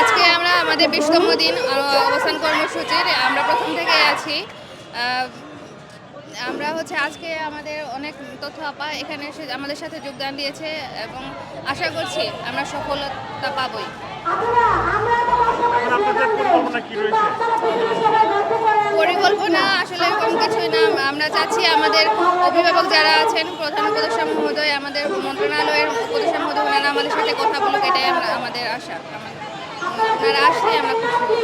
আজকে আমরা আমাদের বিশতম দিন অবস্থান কর্মসূচির আমরা প্রথম থেকে আছি। আমরা হচ্ছে আজকে আমাদের অনেক তথ্য আপা এখানে এসে আমাদের সাথে যোগদান দিয়েছে এবং আশা করছি আমরা সফলতা পাবই। পরিকল্পনা আসলে এরকম কিছুই না। আমরা চাচ্ছি আমাদের অভিভাবক যারা আছেন, প্রধান উপদেষ্টা মহোদয়, আমাদের মন্ত্রণালয়ের উপদেষ্টা মহোদয়, ওনারা আমাদের সাথে কথা বলুক, এটাই আমরা আমাদের আশা। ওনারা আসলে আমরা খুশি।